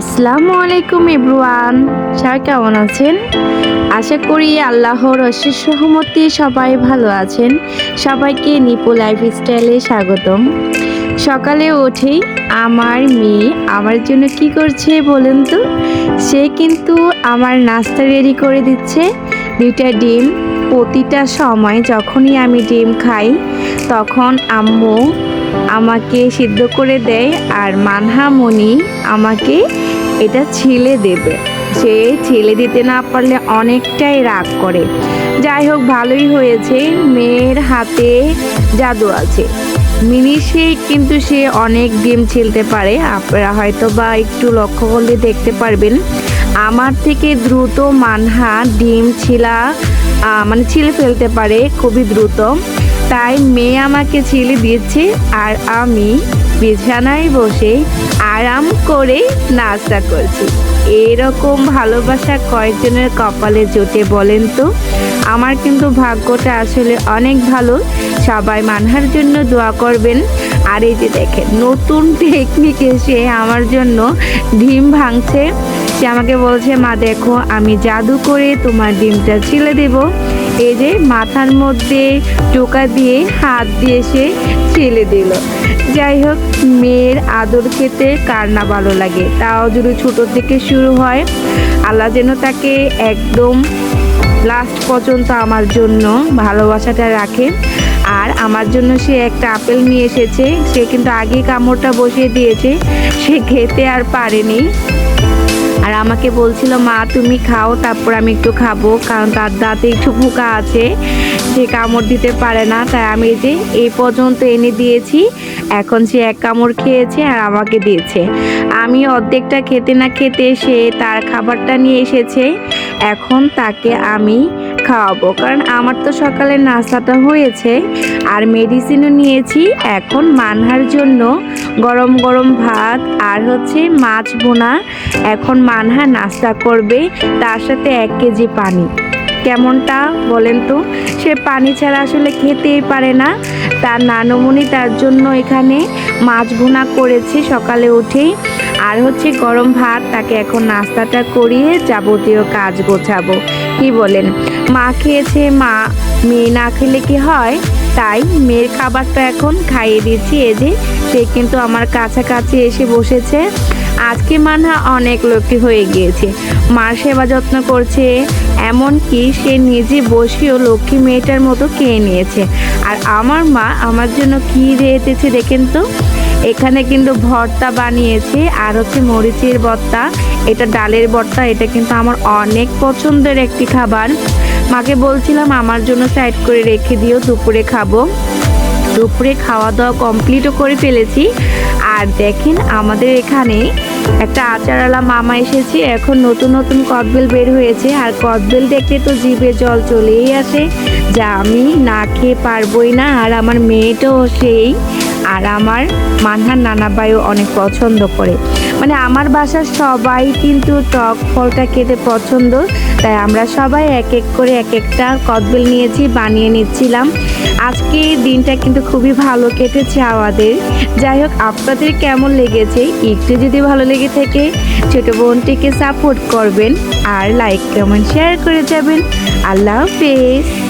আসসালামু আলাইকুম ইব্রুয়ান। সবাই কেমন আছেন? আশা করি আল্লাহর অশেষ সহমতে সবাই ভালো আছেন। সবাইকে নিপু লাইফ স্টাইলে স্বাগতম। সকালে উঠেই আমার মেয়ে আমার জন্য কি করছে বলুন তো? সে কিন্তু আমার নাস্তা রেডি করে দিচ্ছে। দুইটা ডিম। প্রতিটা সময় যখনই আমি ডিম খাই, তখন আম্মু আমাকে সিদ্ধ করে দেয় আর মানহামণি আমাকে এটা ছিলে দেবে। সে ছেলে দিতে না পারলে অনেকটাই রাগ করে। যাই হোক, ভালোই হয়েছে। মেয়ের হাতে জাদু আছে। মিনি সে কিন্তু সে অনেক ডিম ছিলতে পারে। আপনারা হয়তো বা একটু লক্ষ্য করলে দেখতে পারবেন। আমার থেকে দ্রুত মানহা ডিম ছিলা মানে ছিলে ফেলতে পারে, খুবই দ্রুত। তাই মেয়ে আমাকে ছিলে দিয়েছে আর আমি বিছানায় বসে আরাম করে নাস্তা করছি। এরকম ভালোবাসা কয়েকজনের কপালে জোটে বলেন তো? আমার কিন্তু ভাগ্যটা আসলে অনেক ভালো। সবাই মানহার জন্য দোয়া করবেন। আর এই যে দেখেন, নতুন টেকনিক এসে আমার জন্য ডিম ভাঙছে। সে আমাকে বলছে, মা, দেখো, আমি জাদু করে তোমার ডিমটা ছিলে দেব। এই যে মাথার মধ্যে টোকা দিয়ে হাত দিয়ে সে ছেলে দিল। যাই হোক, মেয়ের আদর খেতে কার না ভালো লাগে? তাও যদি ছোটো থেকে শুরু হয়, আল্লাহ যেন তাকে একদম লাস্ট পর্যন্ত আমার জন্য ভালোবাসাটা রাখে। আর আমার জন্য সে একটা আপেল নিয়ে এসেছে। সে কিন্তু আগে কামড়টা বসিয়ে দিয়েছে। সে খেতে আর পারেনি। আর আমাকে বলছিল, মা, তুমি খাও, তারপর আমি একটু খাব, কারণ তার দাঁতে একটু পোকা আছে, সে কামড় দিতে পারে না, তাই আমি যে এই পর্যন্ত এনে দিয়েছি, এখন সে এক কামড় খেয়েছে আর আমাকে দিয়েছে। আমি অর্ধেকটা খেতে না খেতে সে তার খাবারটা নিয়ে এসেছে, এখন তাকে আমি খাওয়াবো, কারণ আমার তো সকালে নাস্তাটা হয়েছে। আর মেডিসিনও নিয়েছি। এখন মানহার জন্য গরম গরম ভাত আর হচ্ছে মাছ বোনা এখন মানহা নাস্তা করবে, তার সাথে এক কেজি পানি। কেমনটা বলেন তো? সে পানি ছাড়া আসলে খেতেই পারে না। তার নানমণি তার জন্য এখানে মাছ ভুনা করেছে সকালে উঠেই। আর হচ্ছে গরম ভাত, তাকে এখন নাস্তাটা করিয়ে যাবতীয় কাজ গোছাবো। কি বলেন? মা খেয়েছে, মা, মেয়ে না খেলে কি হয়? তাই মেয়ের খাবারটা এখন খাইয়ে দিচ্ছি। এই যে সে কিন্তু আমার কাছাকাছি এসে বসেছে। আজকে মানহা অনেক লক্ষ্মী হয়ে গিয়েছে। মার সেবা যত্ন করছে, এমনকি সে নিজে বসেও লক্ষ্মী মেয়েটার মতো খেয়ে নিয়েছে। আর আমার মা আমার জন্য কী রেঁধেছে দেখেন তো? এখানে কিন্তু ভর্তা বানিয়েছে, আর হচ্ছে মরিচের ভর্তা এটা ডালের ভর্তা এটা কিন্তু আমার অনেক পছন্দের একটি খাবার। মাকে বলছিলাম, আমার জন্য সাইড করে রেখে দিও, দুপুরে খাব। দুপুরে খাওয়া দাওয়া কমপ্লিটও করে ফেলেছি। আর দেখেন আমাদের এখানে একটা আচারালা মামা এসেছি, এখন নতুন নতুন কদবেল বের হয়েছে, আর কদবেল দেখে তো জিভে জল চলেই আসে, যা আমি না খেয়ে পারবই না, আর আমার মেয়েটাও সেই। আর আমার মানহার নানা ভাইও অনেক পছন্দ করে। মানে আমার বাসার সবাই কিন্তু টক ফলটা খেতে পছন্দ, তাই আমরা সবাই এক এক করে এক একটা কদবেল নিয়েছি, বানিয়ে নিচ্ছিলাম। আজকে দিনটা কিন্তু খুবই ভালো কেটেছে আমাদের। যাই হোক, আপনাদের কেমন লেগেছে? একটু যদি ভালো লেগে থাকে, ছোট বোনটিকে সাপোর্ট করবেন আর লাইক কমেন্ট শেয়ার করে যাবেন। আল্লাহ হাফেজ।